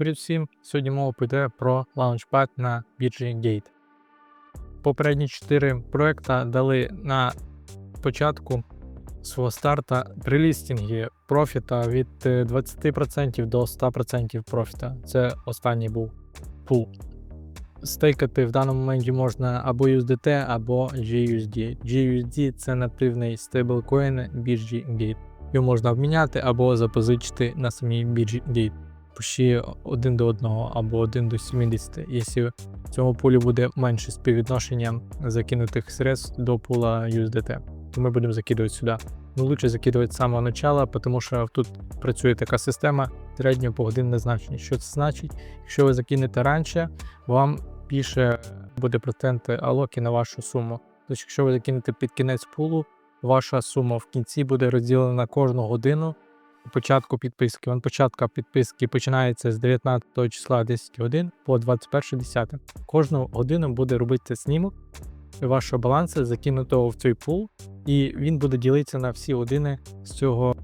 Привіт всім! Сьогодні мова піде про лаунчпад на біржі Gate. Попередні 4 проекти дали на початку свого старта прилістінги профіта від е, 20% до 100% профіта. Це останній був пул. Стейкати в даному моменті можна або USDT, або GUSD. GUSD це нативний стейблкоін біржі Gate. Його можна обміняти або запозичити на самій біржі Gate почти один до одного або один до 70, якщо в цьому пулі буде менше співвідношення закинутих средств до пула USDT, то ми будемо закидувати сюди. Ну, лучше закидувати з самого начала, тому що тут працює така система середнього погодинне значення. Що це значить? Якщо ви закинете раніше, вам більше буде процент алоки на вашу суму. Тобто, якщо ви закинете під кінець пулу, ваша сума в кінці буде розділена на кожну годину початку підписки. Вон початка підписки починається з 19 числа 10 годин по 21.10. Кожну годину буде робити снімок вашого балансу, закинутого в цей пул, і він буде ділитися на всі години з цього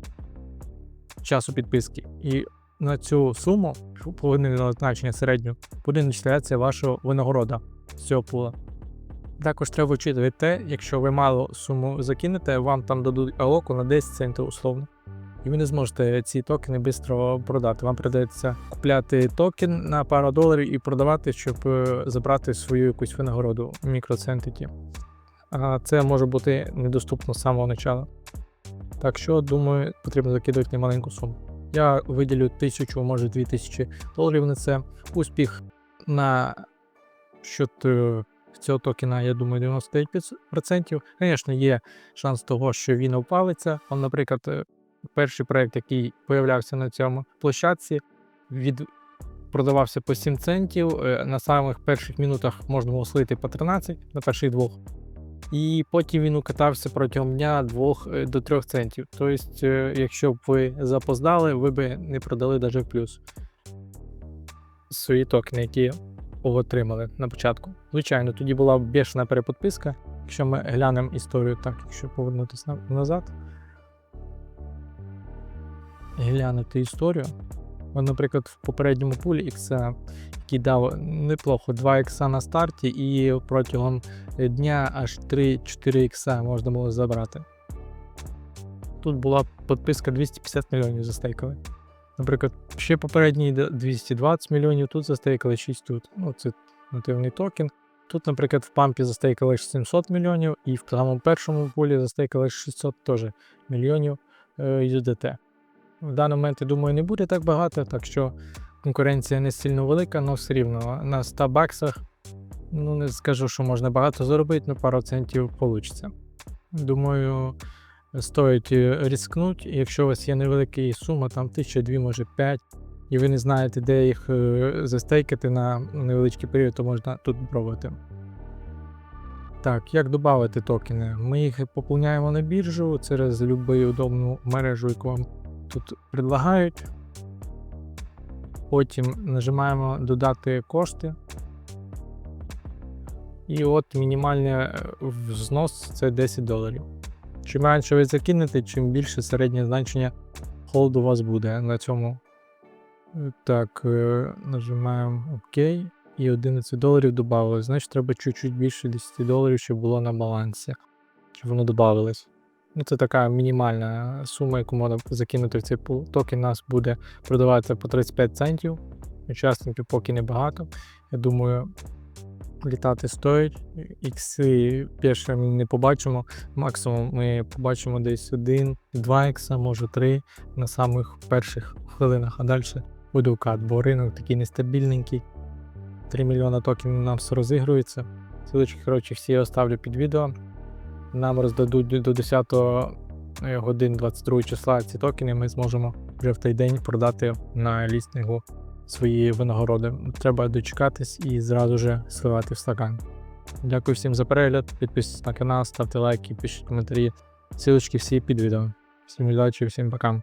часу підписки. І на цю суму, половинного значення середню, буде начислятися ваша винагорода з цього пула. Також треба вчити те, якщо ви мало суму закинете, вам там дадуть алоку на 10 центів условно і ви не зможете ці токени швидко продати. Вам придеться купляти токен на пару доларів і продавати, щоб е, забрати свою якусь винагороду мікроцентиті. А це може бути недоступно з самого початку. Так що, думаю, потрібно закидувати немаленьку суму. Я виділю тисячу, може 2000 доларів на це. Успіх на щодо цього токена, я думаю, 99%. Звісно, є шанс того, що він опалиться. Он, наприклад, е, перший проект, який появлявся на цьому площадці, від продавався по 7 центів. е, На самих перших минутах можна було слити по 13 на перших двох. І потім він укатався протягом дня 2 до 3 центів. Тобто, е, якщо б ви запоздали, ви б не продали навіть в плюс свої токени, які отримали на початку. Звичайно, тоді була бешена переподписка. Якщо ми глянемо історію, так, якщо повернутися назад глянути історію. Наприклад, в попередньому пулі X, який дав неплохо 2 ікса на старті, і протягом дня аж 3-4 ікса можна було забрати. Тут була підписка 250 мільйонів застейкали. Наприклад, ще попередній 220 мільйонів, тут застейкали 6 тут. Ну, це нативний токен. Тут, наприклад, в пампі застейкали 700 мільйонів, і в самому першому пулі застейкали 600 теж мільйонів е, USDT. В даний момент, я думаю, не буде так багато, так що конкуренція не сильно велика, але все рівно на 100 баксах, ну не скажу, що можна багато заробити, але пару центів вийде. Думаю, стоїть ризикнути, якщо у вас є невелика сума, там 1002, може 5, і ви не знаєте, де їх е, застейкати на невеличкий період, то можна тут пробувати. Так, як додати токени? Ми їх поповняємо на біржу через будь-яку удобну мережу, яку вам тут предлагають. Потім нажимаємо додати кошти. І от мінімальний е, взнос це 10 доларів. Чим менше ви закинете, чим більше середнє значення холду у вас буде на цьому. Е, Так, е, нажимаємо ОК. І 11 доларів додали. Значить, треба чуть-чуть більше 10 доларів, щоб було на балансі. Щоб воно додавалось. Ну, це така мінімальна сума, яку можна закинути в цей пул. Токен нас буде продаватися по 35 центів. Учасників поки небагато. Я думаю, літати стоїть. Ікси перше ми не побачимо. Максимум ми побачимо десь 1, 2 ікса, може 3 на самих перших хвилинах, а далі буде укат, бо ринок такий нестабільненький. 3 мільйона токенів нам все розігрується. Ссылочки, коротше, всі оставлю під відео. Нам роздадуть до 10 годин 22 числа ці токени, ми зможемо вже в той день продати на лістингу свої винагороди. Треба дочекатись і зразу же сливати в стакан. Дякую всім за перегляд. Підписуйтесь на канал, ставте лайки, пишіть коментарі. Силочки всі під відео. Всім удачі, всім пока.